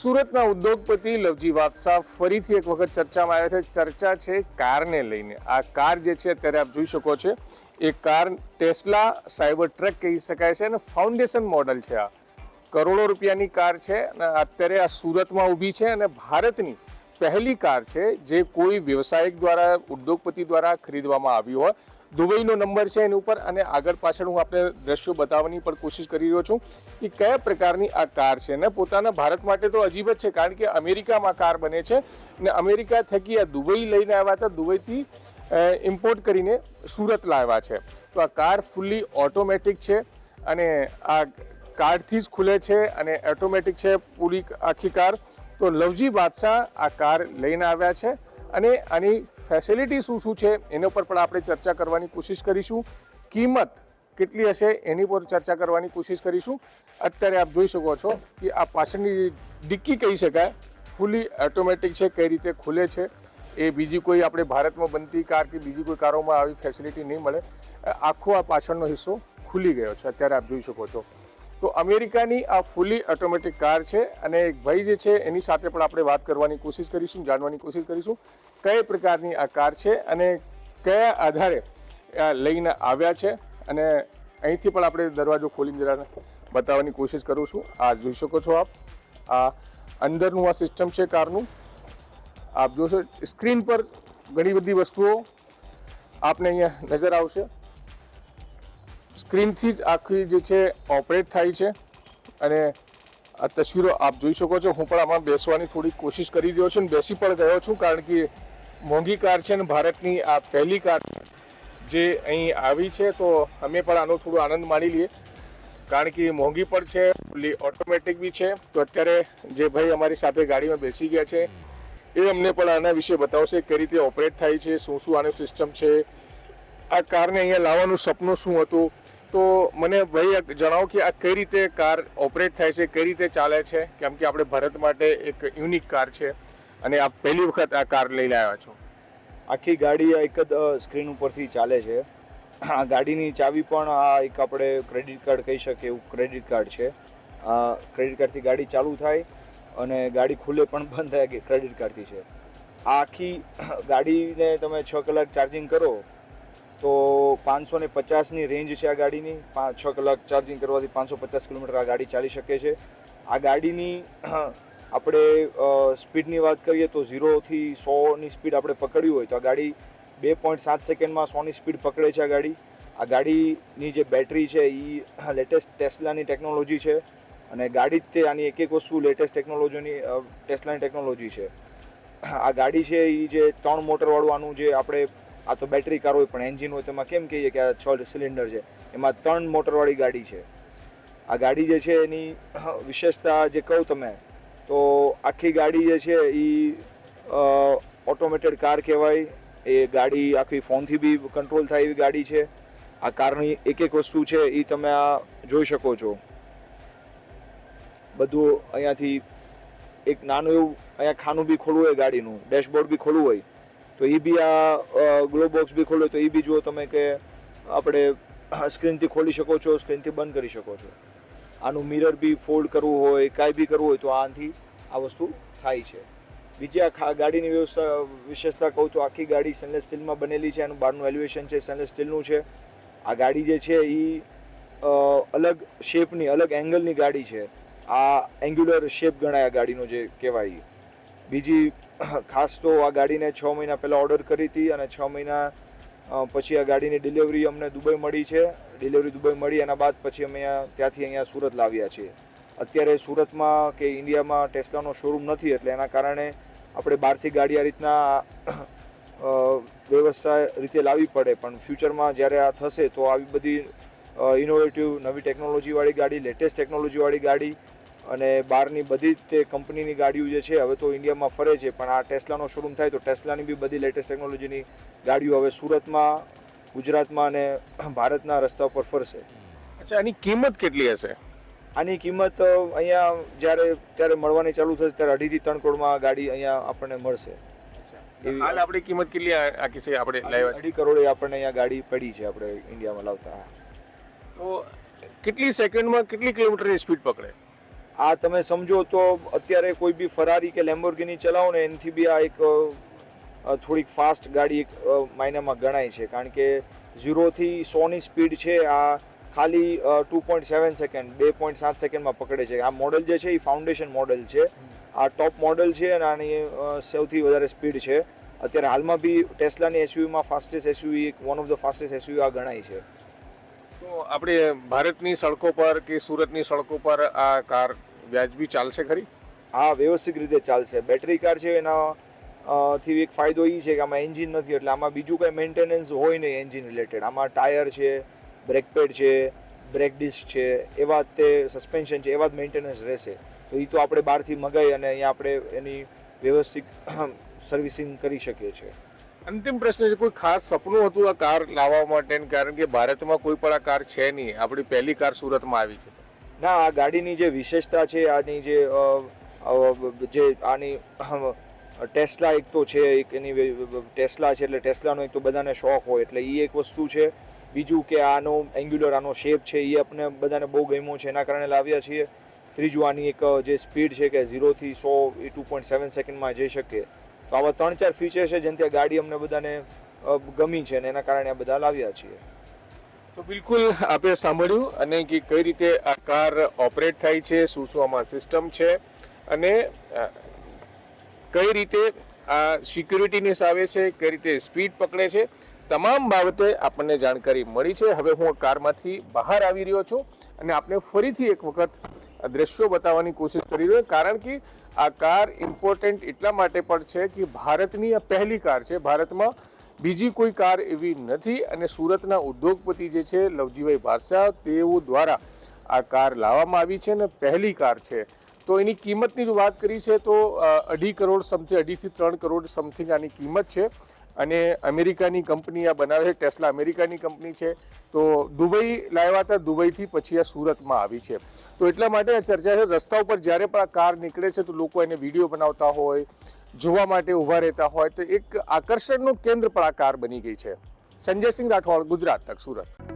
સુરતના ઉદ્યોગપતિ લવજી વાત્સા ફરીથી એક વખત ચર્ચામાં આવ્યા છે. ચર્ચા છે કારને લઈને. આ કાર જે છે અત્યારે આપ જોઈ શકો છો. એ કાર ટેસ્લા સાયબર ટ્રક કહી શકાય છે અને ફાઉન્ડેશન મોડલ છે આ. કરોડો રૂપિયાની કાર છે અને અત્યારે આ સુરતમાં ઊભી છે અને ભારતની પહેલી કાર છે જે કોઈ વ્યવસાયિક દ્વારા, ઉદ્યોગપતિ દ્વારા ખરીદવામાં આવી હોય. દુબઈનો નંબર છે એની ઉપર અને આગળ પાછળ હું આપણે દ્રશ્યો બતાવવાની પણ કોશિશ કરી રહ્યો છું કે કયા પ્રકારની આ કાર છે ને પોતાના ભારત માટે તો અજીબ જ છે, કારણ કે અમેરિકામાં કાર બને છે ને અમેરિકા થકી આ દુબઈ લઈને આવ્યા હતા, દુબઈથી ઇમ્પોર્ટ કરીને સુરત લાવ્યા છે. તો આ કાર ફૂલ્લી ઓટોમેટિક છે અને આ કાર્ડથી જ ખુલે છે અને ઓટોમેટિક છે પૂરી આખી કાર. તો લવજી બાદશાહ આ કાર લઈને આવ્યા છે અને આની ફેસિલિટી શું શું છે, એના પર પણ આપણે ચર્ચા કરવાની કોશિશ કરીશું. કિંમત કેટલી હશે, એની પર ચર્ચા કરવાની કોશિશ કરીશું. અત્યારે આપ જોઈ શકો છો કે આ પાછળની ડિક્કી કહી શકાય ફૂલી ઓટોમેટિક છે, કઈ રીતે ખુલે છે. એ બીજી કોઈ આપણે ભારતમાં બનતી કાર કે બીજી કોઈ કારોમાં આવી ફેસિલિટી નહીં મળે. આખો આ પાછળનો હિસ્સો ખુલી ગયો છે, અત્યારે આપ જોઈ શકો છો. તો અમેરિકાની આ ફૂલી ઓટોમેટિક કાર છે અને એક ભાઈ જે છે, એની સાથે પણ આપણે વાત કરવાની કોશિશ કરીશું, જાણવાની કોશિશ કરીશું. કઈ પ્રકારની આ કાર છે અને કયા આધારે લઈને આવ્યા છે? અને અહીંથી પણ આપણે દરવાજો ખોલીને જરા બતાવવાની કોશિશ કરું છું. આ જોઈ શકો છો આપ. આ અંદરનું આ સિસ્ટમ છે કારનું. આપ જોશો, સ્ક્રીન પર ઘણી બધી વસ્તુઓ આપને અહીંયા નજર આવશે. સ્ક્રીનથી જ આખી જે છે, ઓપરેટ થાય છે. અને આ તસવીરો આપ જોઈ શકો છો. હું પણ આમાં બેસવાની થોડી કોશિશ કરી રહ્યો છું અને બેસી પણ ગયો છું, કારણ કે મોંઘી કાર છે ને ભારતની આ પહેલી કાર જે અહીં આવી છે, તો અમે પણ આનો થોડો આનંદ માણી લઈએ. કારણ કે મોંઘી પણ છે ઓટોમેટિક બી છે. તો અત્યારે જે ભાઈ અમારી સાથે ગાડીમાં બેસી ગયા છે, એ અમને પણ આના વિશે બતાવશે કઈ રીતે ઓપરેટ થાય છે, શું શું આનું સિસ્ટમ છે. આ કારને અહીંયા લાવવાનું સપનું શું હતું? તો મને ભાઈ જણાવો કે આ કઈ રીતે કાર ઓપરેટ થાય છે, કઈ રીતે ચાલે છે? કેમ કે આપણે ભારત માટે એક યુનિક કાર છે. અને આપ પહેલી વખત આ કાર લઈને આવ્યા છો? આખી ગાડી એક જ સ્ક્રીન ઉપરથી ચાલે છે. આ ગાડીની ચાવી પણ આ એક આપણે ક્રેડિટ કાર્ડ કહી શકીએ, એવું ક્રેડિટ કાર્ડ છે. આ ક્રેડિટ કાર્ડથી ગાડી ચાલુ થાય અને ગાડી ખુલે પણ બંધ થાય કે ક્રેડિટ કાર્ડથી છે. આ આખી ગાડીને તમે છ કલાક ચાર્જિંગ કરો, તો પાંચસો ને પચાસની રેન્જ છે આ ગાડીની. છ કલાક ચાર્જિંગ કરવાથી પાંચસો પચાસ કિલોમીટર આ ગાડી ચાલી શકે છે. આ ગાડીની આપણે સ્પીડની વાત કરીએ તો ઝીરોથી સોની સ્પીડ આપણે પકડવી હોય તો આ ગાડી બે પોઈન્ટ સાત સેકન્ડમાં સોની સ્પીડ પકડે છે આ ગાડી. આ ગાડીની જે બેટરી છે એ લેટેસ્ટ ટેસ્લાની ટેકનોલોજી છે અને ગાડી જ તે આની એક એક વસ્તુ લેટેસ્ટ ટેકનોલોજીની ટેસ્લાની ટેકનોલોજી છે. આ ગાડી છે એ જે ત્રણ મોટરવાળું આનું જે આપણે, આ તો બેટરી કાર હોય પણ એન્જિન હોય તેમાં કેમ કહીએ કે આ છ સિલિન્ડર છે, એમાં ત્રણ મોટરવાળી ગાડી છે. આ ગાડી જે છે એની વિશેષતા જે કહું તમે તો આખી ગાડી જે છે એ ઓટોમેટેડ કાર કહેવાય. એ ગાડી આખી ફોનથી બી કંટ્રોલ થાય એવી ગાડી છે. આ કારની એક એક વસ્તુ છે એ તમે આ જોઈ શકો છો. બધું અહીંયાથી એક નાનું એવું અહીંયા ખાનું બી ખોલવું હોય ગાડીનું ડેશબોર્ડ બી ખોલવું હોય. તો એ બી આ ગ્લો બોક્સ બી ખોલ્યો તો એ બી જુઓ તમે કે આપણે સ્ક્રીનથી ખોલી શકો છો સ્ક્રીનથી બંધ કરી શકો છો. આનું મિરર બી ફોલ્ડ કરવું હોય, કાંઈ બી કરવું હોય તો આનાથી આ વસ્તુ થાય છે. બીજી આ ગાડીની વ્યવસ્થા, વિશેષતા કહું તો આખી ગાડી સ્ટેનલેસ સ્ટીલમાં બનેલી છે, એનું બહારનું એલિવેશન છે સ્ટેનલેસ સ્ટીલનું છે. આ ગાડી જે છે એ અલગ શેપની અલગ એંગલની ગાડી છે. આ એંગ્યુલર શેપ ગણાય આ ગાડીનો જે કહેવાય. બીજી, ખાસ તો આ ગાડીને છ મહિના પહેલાં ઓર્ડર કરી હતી અને છ મહિના પછી આ ગાડીની ડિલિવરી અમને દુબઈ મળી છે. ડિલિવરી દુબઈ મળી, એના બાદ પછી અમે ત્યાંથી અહીંયા સુરત લાવ્યા છીએ. અત્યારે સુરતમાં કે ઇન્ડિયામાં ટેસ્લાનો શોરૂમ નથી, એટલે એના કારણે આપણે બહારથી ગાડી આ રીતના વ્યવસ્થા રીતે લાવવી પડે. પણ ફ્યુચરમાં જ્યારે આ થશે, તો આવી બધી ઇનોવેટિવ નવી ટેકનોલોજીવાળી ગાડી લેટેસ્ટ ટેકનોલોજીવાળી ગાડી અને બહારની બધી જ તે કંપનીની ગાડીઓ જે છે હવે તો ઇન્ડિયામાં ફરે છે પણ આ ટેસ્લાનો શોરૂમ થાય તો ટેસ્લાની બી બધી લેટેસ્ટ ટેકનોલોજીની ગાડીઓ હવે સુરતમાં ગુજરાતમાં અને ભારતના રસ્તા પર ફરશે. અચ્છા આની કિંમત કેટલી હશે? આની કિંમત અહીંયા જ્યારે ત્યારે મળવાની ચાલુ થશે ત્યારે અઢીથી ત્રણ કરોડમાં ગાડી અહીંયા આપણને મળશે. હાલ આપણી કિંમત કેટલી આખી છે આપણે લાવ્યા અઢી કરોડે આપણને અહીંયા ગાડી પડી છે આપણે ઇન્ડિયામાં લાવતા. તો કેટલી સેકન્ડમાં કેટલી કિલોમીટરની સ્પીડ પકડે? આ તમે સમજો તો અત્યારે કોઈ બી ફરારી કે લેમ્બોર્ગિની ચલાવો ને એનાથી બી આ એક થોડીક ફાસ્ટ ગાડી એક માયનામાં ગણાય છે. કારણ કે ઝીરોથી સોની સ્પીડ છે આ ખાલી ટુ પોઈન્ટ સેવન સેકન્ડ બે પોઈન્ટ સાત સેકન્ડમાં પકડે છે. આ મોડલ જે છે એ ફાઉન્ડેશન મોડલ છે. આ ટોપ મોડલ છે અને આની સૌથી વધારે સ્પીડ છે. અત્યારે હાલમાં બી ટેસ્લાની એસયુવીમાં fastest SUV one of the fastest SUV આ ગણાય છે. તો આપણે ભારતની સડકો પર કે સુરતની સડકો પર આ કાર વ્યાજબી ચાલશે ખરી? હા વ્યવસ્થિત રીતે ચાલશે. બેટરી કાર છે એના થી એક ફાયદો એ છે કે આમાં એન્જિન નથી એટલે આમાં બીજું કંઈ મેન્ટેનન્સ હોય નહીં એન્જિન રિલેટેડ આમાં ટાયર છે બ્રેક પેડ છે બ્રેક ડિસ્ક છે એવા જ તે સસ્પેન્શન છે એવા જ મેન્ટેનન્સ રહેશે. તો એ તો આપણે બહારથી મગાઈ અને અહીંયા આપણે એની વ્યવસ્થિત સર્વિસિંગ કરી શકીએ છીએ. અંતિમ પ્રશ્ન છે કોઈ ખાસ સપનું હતું આ કાર લાવવા માટે? કારણ કે ભારતમાં કોઈ પણ આ કાર છે નહીં. આપણી પહેલી કાર સુરતમાં આવી છે. ના, આ ગાડીની જે વિશેષતા છે, આની જે જે આની ટેસ્લા એક તો છે, એક એની ટેસ્લા છે, એટલે ટેસ્લાનો એક તો બધાને શોખ હોય, એટલે એ એક વસ્તુ છે. બીજું કે આનો એંગ્યુલર આનો શેપ છે એ આપણે બધાને બહુ ગમ્યો છે, એના કારણે લાવ્યા છીએ. ત્રીજું, આની એક જે સ્પીડ છે કે ઝીરોથી સો, એ ટુ પોઈન્ટ સેવન સેકન્ડમાં જઈ શકે. તો આવા ત્રણ ચાર ફીચર છે, જેનાથી આ ગાડી અમને બધાને ગમી છે, અને એના કારણે આ બધા લાવ્યા છીએ. તો બિલકુલ આપે સાંભળ્યું અને કે કઈ રીતે આ કાર ઓપરેટ થાય છે, શું શું આમાં સિસ્ટમ છે અને કઈ રીતે આ સિક્યુરિટીનેસ આવે છે, કઈ રીતે સ્પીડ પકડે છે, તમામ બાબતે આપણને જાણકારી મળી છે હવે હું કારમાંથી બહાર આવી રહ્યો છું અને આપણે ફરીથી એક વખત દ્રશ્યો બતાવવાની કોશિશ કરી રહ્યો. કારણ કે આ કાર ઇમ્પોર્ટન્ટ એટલા માટે પણ છે કે ભારતની આ પહેલી કાર છે ભારતમાં બીજી કોઈ કાર એવી નથી અને સુરતના ઉદ્યોગપતિ જે છે, લવજીભાઈ ભારસા તેઓ દ્વારા આ કાર લાવવામાં આવી છે અને પહેલી કાર છે. તો એની કિંમતની જો વાત કરી છે, તો અઢી કરોડ સમથિંગ અઢીથી ત્રણ કરોડ સમથિંગ આની કિંમત છે. અને અમેરિકાની કંપની આ બનાવે છે, ટેસ્લા અમેરિકાની કંપની છે. તો દુબઈ લાવ્યા હતા, દુબઈથી પછી આ સુરતમાં આવી છે. તો એટલા માટે આ ચર્ચા છે, રસ્તા ઉપર જ્યારે પણ આ કાર નીકળે છે, તો લોકો એને વીડિયો બનાવતા હોય, જોવા માટે ઊભા રહેતા હોય. તો એક આકર્ષણનું કેન્દ્ર પણ આ કાર બની ગઈ છે. સંજય સિંહ રાઠોડ, ગુજરાત તક, સુરત.